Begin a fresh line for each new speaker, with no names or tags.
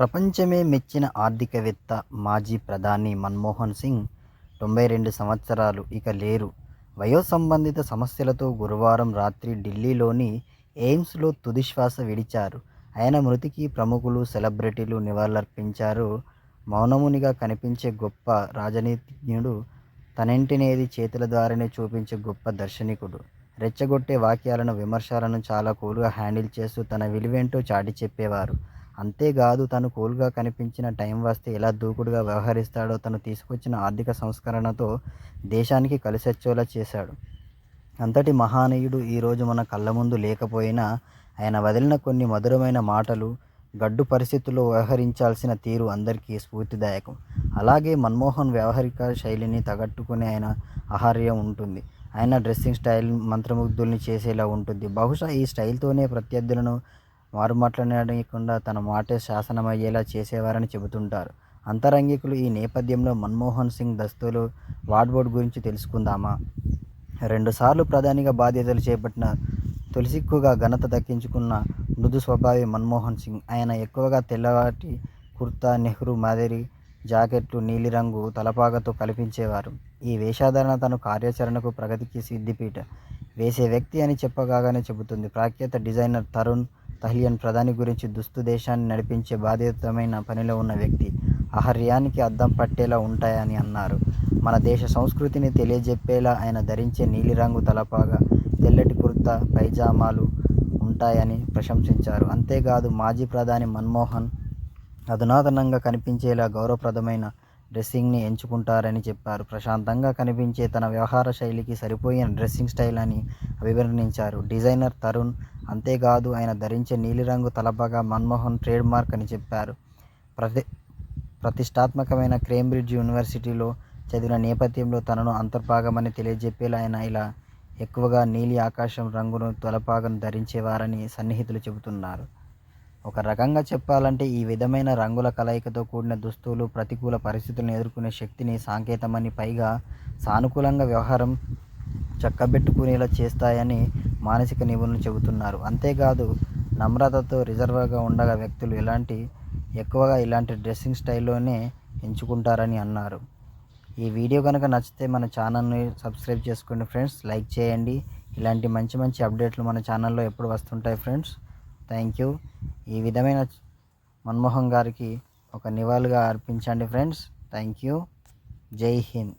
ప్రపంచమే మెచ్చిన ఆర్థికవేత్త మాజీ ప్రధాని మన్మోహన్ సింగ్ తొంభై రెండు సంవత్సరాలు ఇక లేరు. వయోసంబంధిత సమస్యలతో గురువారం రాత్రి ఢిల్లీలోని ఎయిమ్స్లో తుదిశ్వాస విడిచారు. ఆయన మృతికి ప్రముఖులు సెలబ్రిటీలు నివాళులర్పించారు. మౌనమునిగా కనిపించే గొప్ప రాజనీతిజ్ఞుడు తనింటినేది చేతుల ద్వారానే చూపించే గొప్ప దర్శనికుడు. రెచ్చగొట్టే వాక్యాలను విమర్శలను చాలా కూలుగా హ్యాండిల్ చేస్తూ తన విలువేంటో చాటి చెప్పేవారు అంతేకాదు తను కూల్గా కనిపించిన టైం వస్తే ఎలా దూకుడుగా వ్యవహరిస్తాడో తను తీసుకొచ్చిన ఆర్థిక సంస్కరణతో దేశానికి కలిసొచ్చేలా చేశాడు. అంతటి మహానీయుడు ఈరోజు మన కళ్ళ ముందు లేకపోయినా ఆయన వదిలిన కొన్ని మధురమైన మాటలు గడ్డు పరిస్థితుల్లో వ్యవహరించాల్సిన తీరు అందరికీ స్ఫూర్తిదాయకం. అలాగే మన్మోహన్ వ్యవహారిక శైలిని తగట్టుకునే ఆయన ఆహార్యం ఉంటుంది. ఆయన డ్రెస్సింగ్ స్టైల్ మంత్రముగ్ధుల్ని చేసేలా ఉంటుంది. బహుశా ఈ స్టైల్తోనే ప్రత్యర్థులను మారుమాట్లాడకుండా తన మాటే శాసనమయ్యేలా చేసేవారని చెబుతుంటారు. అంతరంగికులు ఈ నేపథ్యంలో మన్మోహన్ సింగ్ దస్తులు వాడ్బోర్డ్ గురించి తెలుసుకుందామా? రెండుసార్లు ప్రధానిగా బాధ్యతలు చేపట్టిన తొలిసిక్కుగా ఘనత దక్కించుకున్న మృదు స్వభావి మన్మోహన్ సింగ్ ఆయన ఎక్కువగా తెల్లవాటి కుర్తా నెహ్రూ మాదిరి జాకెట్లు నీలిరంగు తలపాగతో కల్పించేవారు. ఈ వేషాధారణ తన కార్యాచరణకు ప్రగతికి సిద్ధిపీట వేసే వ్యక్తి అని చెప్పగానే చెబుతుంది. ప్రఖ్యాత డిజైనర్ తరుణ్ తహ్లియన్ ప్రధాని గురించి దుస్తు దేశాన్ని నడిపించే బాధ్యతమైన పనిలో ఉన్న వ్యక్తి. ఆహార్యానికి అద్దం పట్టేలా ఉంటాయని అన్నారు. మన దేశ సంస్కృతిని తెలియజెప్పేలా ఆయన ధరించే నీలిరంగు తలపాగా తెల్లటి కుర్తా పైజామాలు ఉంటాయని ప్రశంసించారు. అంతేకాదు మాజీ ప్రధాని మన్మోహన్ అధునాతనంగా కనిపించేలా గౌరవప్రదమైన డ్రెస్సింగ్ని ఎంచుకుంటారని చెప్పారు. ప్రశాంతంగా కనిపించే తన వ్యవహార శైలికి సరిపోయిన డ్రెస్సింగ్ స్టైల్ అని అభివర్ణించారు. డిజైనర్ తరుణ్ అంతేకాదు ఆయన ధరించే నీలిరంగు తలపాగా మన్మోహన్ ట్రేడ్ మార్క్ అని చెప్పారు. ప్రతి ప్రతిష్టాత్మకమైన కేంబ్రిడ్జ్ యూనివర్సిటీలో చదివిన నేపథ్యంలో తనను అంతర్భాగమని తెలియజెప్పేలా ఆయన ఇలా ఎక్కువగా నీలి ఆకాశం రంగును తలపాగను ధరించేవారని సన్నిహితులు చెబుతున్నారు. ఒక రకంగా చెప్పాలంటే ఈ విధమైన రంగుల కలయికతో కూడిన దుస్తులు ప్రతికూల పరిస్థితులను ఎదుర్కొనే శక్తిని సాంకేతమని పైగా సానుకూలంగా వ్యవహారం చక్కబెట్టుకునేలా చేస్తాయని మానసిక నిపుణులు చెబుతున్నారు. అంతేకాదు నమ్రతతో రిజర్వ్గా ఉండగా వ్యక్తులు ఇలాంటి ఎక్కువగా ఇలాంటి డ్రెస్సింగ్ స్టైల్లోనే ఎంచుకుంటారని అన్నారు. ఈ వీడియో కనుక నచ్చితే మన ఛానల్ని సబ్స్క్రైబ్ చేసుకోండి ఫ్రెండ్స్. లైక్ చేయండి. ఇలాంటి మంచి మంచి అప్డేట్లు మన ఛానల్లో ఎప్పుడు వస్తుంటాయి ఫ్రెండ్స్. Thank you. ఈ విధమైన మన్మోహన్ గారికి ఒక నివాళిగా అర్పించండి friends. Thank you. Jai Hind.